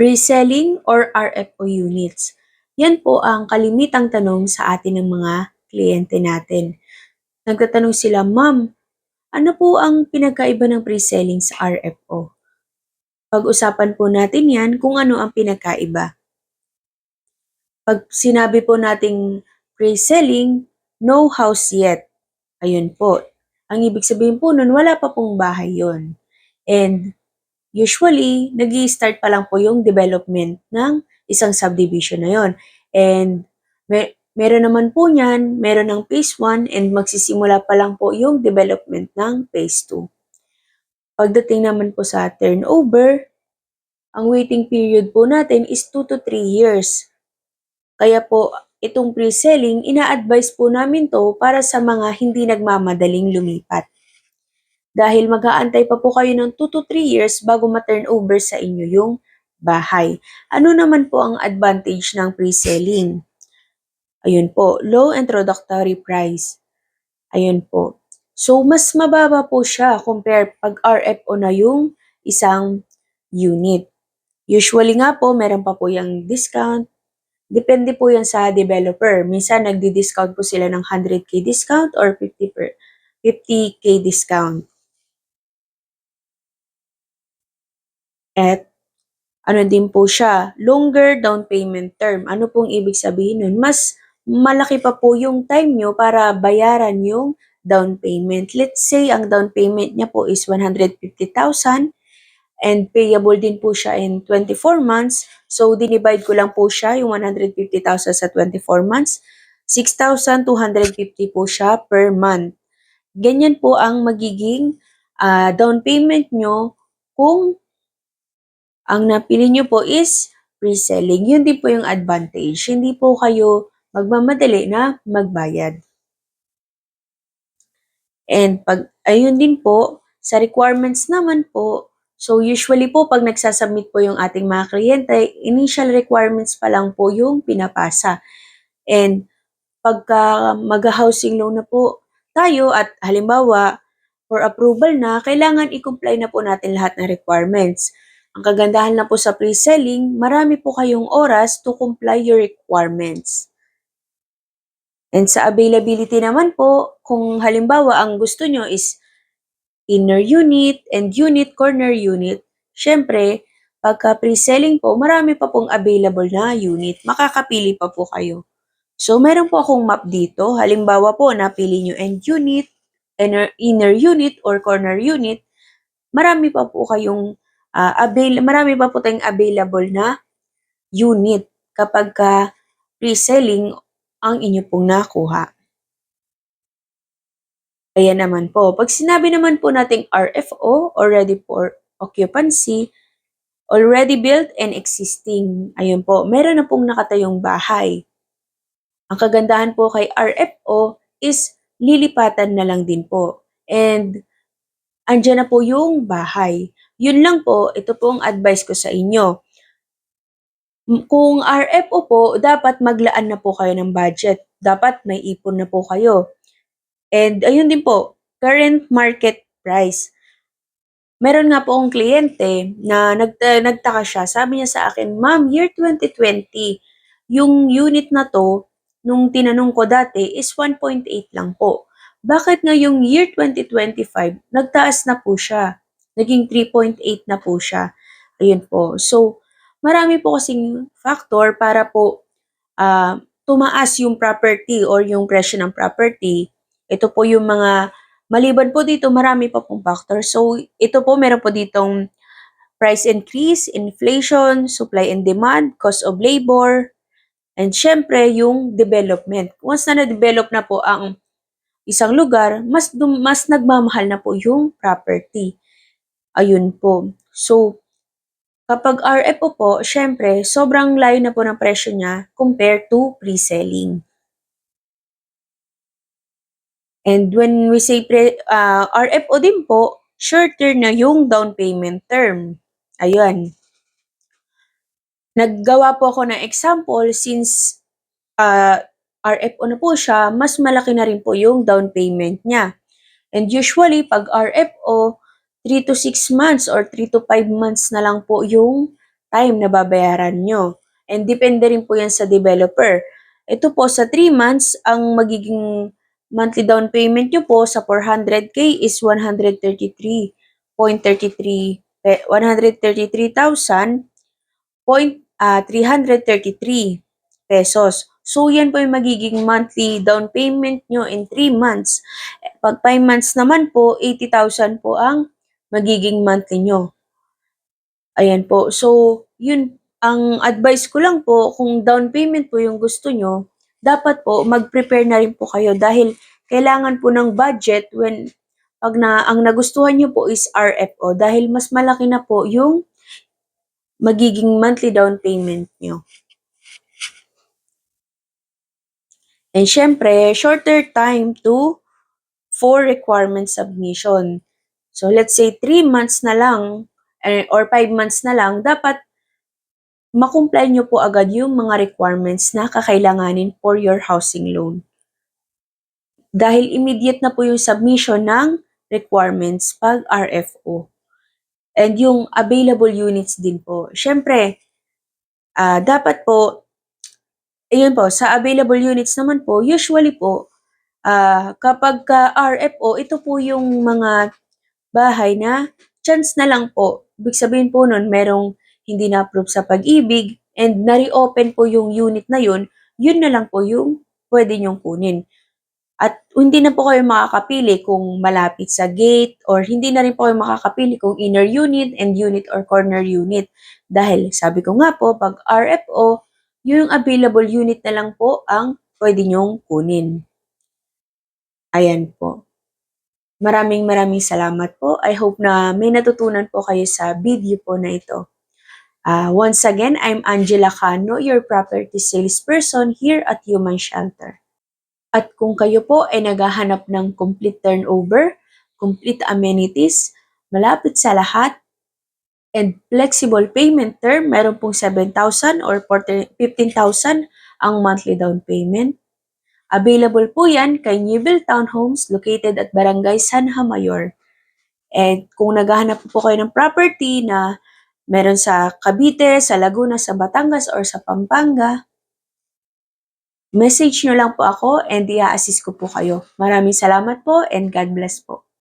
Pre-selling or RFO units? Yan po ang kalimitang tanong sa atin ng mga kliyente natin. Nagtatanong sila, Ma'am, ano po ang pinagkaiba ng pre-selling sa RFO? Pag-usapan po natin yan kung ano ang pinagkaiba. Pag sinabi po nating pre-selling, no house yet. Ayun po. Ang ibig sabihin po nun, wala pa pong bahay yon. And usually, nag start pa lang po yung development ng isang subdivision na yon. And mer- meron naman po niyan, meron ng phase 1 and magsisimula pa lang po yung development ng phase 2. Pagdating naman po sa turnover, ang waiting period po natin is 2 to 3 years. Kaya po, itong pre-selling, ina-advise po namin to para sa mga hindi nagmamadaling lumipat. Dahil mag-aantay pa po kayo ng 2 to 3 years bago ma-turnover sa inyo yung bahay. Ano naman po ang advantage ng pre-selling? Ayun po, low introductory price. Ayun po. So, mas mababa po siya compare pag RFO na yung isang unit. Usually nga po, meron pa po yung discount. Depende po yan sa developer. Minsan, nagdi-discount po sila ng 100k discount or 50 per, 50k discount. At ano din po siya, longer down payment term. Ano pong ibig sabihin nun? Mas malaki pa po yung time nyo para bayaran yung down payment. Let's say, ang down payment niya po is 150,000 and payable din po siya in 24 months. So, dinivide ko lang po siya, yung 150,000 sa 24 months. 6,250 po siya per month. Ganyan po ang magiging uh, down payment nyo kung ang napili nyo po is pre-selling. Yun din po yung advantage. Hindi po kayo magmamadali na magbayad. And pag, ayun din po, sa requirements naman po, so usually po pag nagsasubmit po yung ating mga kliyente, initial requirements pa lang po yung pinapasa. And pagka mag-housing loan na po tayo at halimbawa for approval na, kailangan i-comply na po natin lahat ng requirements. Ang kagandahan na po sa pre-selling, marami po kayong oras to comply your requirements. And sa availability naman po, kung halimbawa ang gusto nyo is inner unit and unit, corner unit, syempre, pagka pre-selling po, marami pa pong available na unit. Makakapili pa po kayo. So, meron po akong map dito. Halimbawa po, napili nyo end unit, inner, inner unit, or corner unit. Marami pa po kayong uh, avail marami pa po tayong available na unit kapag ka pre-selling ang inyo pong nakuha. Kaya naman po, pag sinabi naman po nating RFO, already for occupancy, already built and existing, ayun po, meron na pong nakatayong bahay. Ang kagandahan po kay RFO is lilipatan na lang din po. And andyan na po yung bahay. Yun lang po, ito po ang advice ko sa inyo. Kung RFO po, dapat maglaan na po kayo ng budget. Dapat may ipon na po kayo. And ayun din po, current market price. Meron nga po akong kliyente na nag, nagtaka siya. Sabi niya sa akin, Ma'am, year 2020, yung unit na to, nung tinanong ko dati, is 1.8 lang po. Bakit ngayong year 2025, nagtaas na po siya? Naging 3.8 na po siya. Ayun po. So, marami po kasing factor para po uh, tumaas yung property or yung presyo ng property. Ito po yung mga, maliban po dito, marami pa pong factor. So, ito po, meron po ditong price increase, inflation, supply and demand, cost of labor, and syempre yung development. Once na na-develop na po ang isang lugar, mas, mas nagmamahal na po yung property. Ayun po. So, kapag RFO po, syempre, sobrang layo na po ng presyo niya compared to pre-selling. And when we say pre, uh, RFO din po, shorter na yung down payment term. Ayun. Naggawa po ako ng example since uh, RFO na po siya, mas malaki na rin po yung down payment niya. And usually, pag RFO, 3 to 6 months or 3 to 5 months na lang po yung time na babayaran nyo. And depende rin po yan sa developer. Ito po sa 3 months, ang magiging monthly down payment nyo po sa 400k is 133.33 pe- 133,000 point ah, 333 pesos. So, yan po yung magiging monthly down payment nyo in 3 months. Pag 5 months naman po, 80,000 po ang magiging monthly nyo. Ayan po. So, yun, ang advice ko lang po, kung down payment po yung gusto nyo, dapat po mag-prepare na rin po kayo dahil kailangan po ng budget when pag na ang nagustuhan nyo po is RFO dahil mas malaki na po yung magiging monthly down payment nyo. And syempre, shorter time to for requirement submission. So let's say 3 months na lang eh, or 5 months na lang, dapat makumply nyo po agad yung mga requirements na kakailanganin for your housing loan. Dahil immediate na po yung submission ng requirements pag RFO. And yung available units din po. Syempre, ah, dapat po, ayun po, sa available units naman po, usually po, ah, kapag ka RFO, ito po yung mga bahay na chance na lang po. Ibig sabihin po nun, merong hindi na-approve sa pag-ibig and na-reopen po yung unit na yun, yun na lang po yung pwede nyong kunin. At hindi na po kayo makakapili kung malapit sa gate or hindi na rin po kayo makakapili kung inner unit, end unit, or corner unit. Dahil sabi ko nga po, pag RFO, yung available unit na lang po ang pwede nyong kunin. Ayan po. Maraming maraming salamat po. I hope na may natutunan po kayo sa video po na ito. Ah, once again, I'm Angela Cano, your property salesperson here at Human Shelter. At kung kayo po ay naghahanap ng complete turnover, complete amenities, malapit sa lahat, and flexible payment term, meron pong 7,000 or 40 15,000 ang monthly down payment. Available po yan kay Newville Townhomes located at Barangay Sanha Mayor. And kung naghahanap po kayo ng property na meron sa Cavite, sa Laguna, sa Batangas, or sa Pampanga, message nyo lang po ako and i-assist ko po kayo. Maraming salamat po and God bless po.